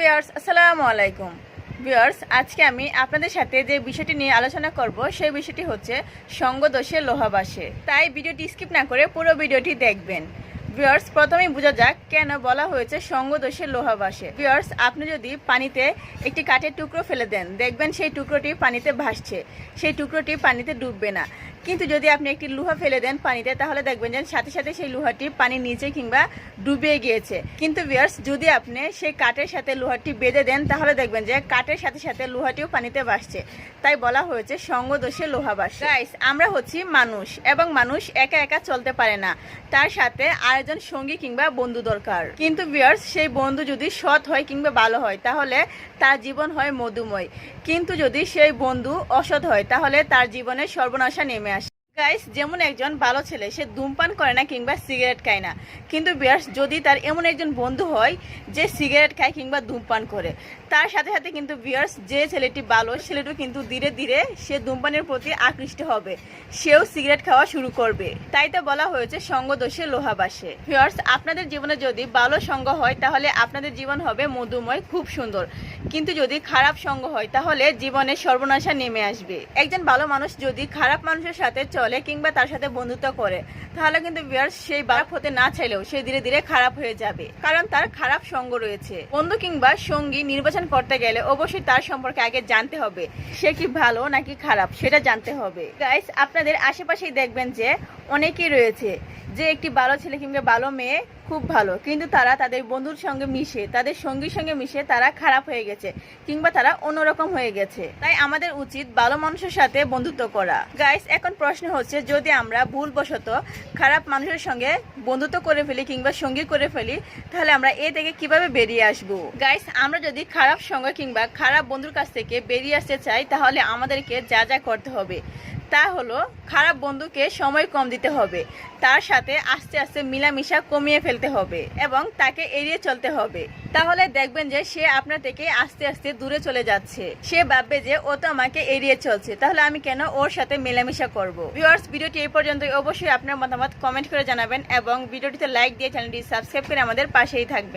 Viewers আসসালামু আলাইকুম। Viewers আজকে আমি আপনাদের সাথে যে বিষয়টি নিয়ে আলোচনা করব, সেই বিষয়টি হচ্ছে সঙ্গদোষে লোহাবাসে। তাই ভিডিওটি স্কিপ না করে পুরো ভিডিওটি দেখবেন। ভিউয়ার্স প্রথমেই বোঝা যাক কেন বলা হয়েছে সঙ্গদোষে লোহাবাসে। ভিউয়ার্স আপনি যদি পানিতে একটি কাঠের টুকরো ফেলে দেন, দেখবেন সেই টুকরোটি পানিতে ভাসছে। সেই টুকরোটি পানিতে ডুববে না। কিন্তু যদি আপনি একটি লোহা ফেলে দেন পানিতে, তাহলে দেখবেন যে সাথে সাথে সেই লোহাটি পানির নিচে কিংবা ডুবে গিয়েছে। কিন্তু ভিউয়ার্স যদি আপনি সেই কাঠের সাথে লোহাটি বেঁধে দেন, তাহলে দেখবেন যে কাঠের সাথে সাথে লোহাটিও পানিতে ভাসছে। তাই বলা হয়েছে সঙ্গদোষে লোহা ভাসে আমরা হচ্ছি মানুষ এবং মানুষ একা একা চলতে পারে না। তার সাথে আরেকজন সঙ্গী কিংবা বন্ধু দরকার। কিন্তু ভিউয়ার্স সেই বন্ধু যদি সৎ হয় কিংবা ভালো হয়, তাহলে তার জীবন হয় মধুময়। কিন্তু যদি সেই বন্ধু অসৎ হয়, তাহলে তার জীবনে সর্বনাশা নেমে আসে। গাইস যেমন একজন ভালো ছেলে, সে ধূমপান করে না কিংবা সিগারেট খায় না। কিন্তু বিয়ার্স, যদি তার এমন একজন বন্ধু হয়, যে সিগারেট খায় কিংবা ধূমপান করে, তার সাথে সাথে কিন্তু বিয়ার্স, যে ছেলেটি ভালো, ছেলেটিও কিন্তু ধীরে ধীরে সে ধূমপানের প্রতি আকৃষ্ট হবে। সেও সিগারেট খাওয়া শুরু করবে। তাই তো বলা হয়েছে, সঙ্গ দোষে লোহা বাসে। ভিউয়ার্স আপনাদের জীবনে যদি ভালো সঙ্গ হয়, তাহলে আপনাদের জীবন হবে মধুময়, খুব সুন্দর। কিন্তু যদি খারাপ সঙ্গ হয়, তাহলে জীবনে সর্বনাশা নেমে আসবে। একজন ভালো মানুষ যদি খারাপ মানুষের সাথে চলে কিংবা তার সাথে বন্ধুত্ব করে, তাহলে কিন্তু বিয়ার সেই বাপ হতে না চাইলেও সে ধীরে ধীরে খারাপ হয়ে যাবে। কারণ তার খারাপ সঙ্গ রয়েছে। বন্ধু কিংবা সঙ্গী নির্বাচন করতে গেলে অবশ্যই তার সম্পর্কে আগে জানতে হবে, সে কি ভালো নাকি খারাপ, সেটা জানতে হবে। গাইস আপনাদের আশেপাশেই দেখবেন যে অনেকেই রয়েছে যে একটি ভালো ছেলে কিংবা ভালো মেয়ে খুব ভালো, কিন্তু তারা তাদের বন্ধুর সঙ্গে মিশে, তাদের সঙ্গীর সঙ্গে মিশে তারা খারাপ হয়ে গেছে কিংবা তারা অন্যরকম হয়ে গেছে। তাই আমাদের উচিত ভালো মানুষের সাথে বন্ধুত্ব করা। গাইস এখন প্রশ্ন হচ্ছে, যদি আমরা ভুলবশত খারাপ মানুষের সঙ্গে বন্ধুত্ব করে ফেলি কিংবা সঙ্গী করে ফেলি, তাহলে আমরা এ থেকে কীভাবে বেরিয়ে আসব? গাইস আমরা যদি খারাপ সঙ্গ কিংবা খারাপ বন্ধুর কাছ থেকে বেরিয়ে আসতে চাই, তাহলে আমাদেরকে যা যা করতে হবে, তা হলো খারাপ বন্ধুকে সময় কম দিতে হবে। তার সাথে আস্তে আস্তে মিলামিশা কমিয়ে ফেলতে হবে এবং তাকে এড়িয়ে চলতে হবে। তাহলে দেখবেন যে সে আপনার থেকে আস্তে আস্তে দূরে চলে যাচ্ছে। সে ভাববে যে ও তো আমাকে এড়িয়ে চলছে। তাহলে আমি কেন ওর সাথে মেলামেশা করব? ভিউয়ার্স ভিডিওটি এই পর্যন্ত অবশ্যই আপনার মতামত কমেন্ট করে জানাবেন এবং ভিডিওটিতে লাইক দিয়ে চ্যানেলটি সাবস্ক্রাইব করে আমাদের পাশেই থাকবেন।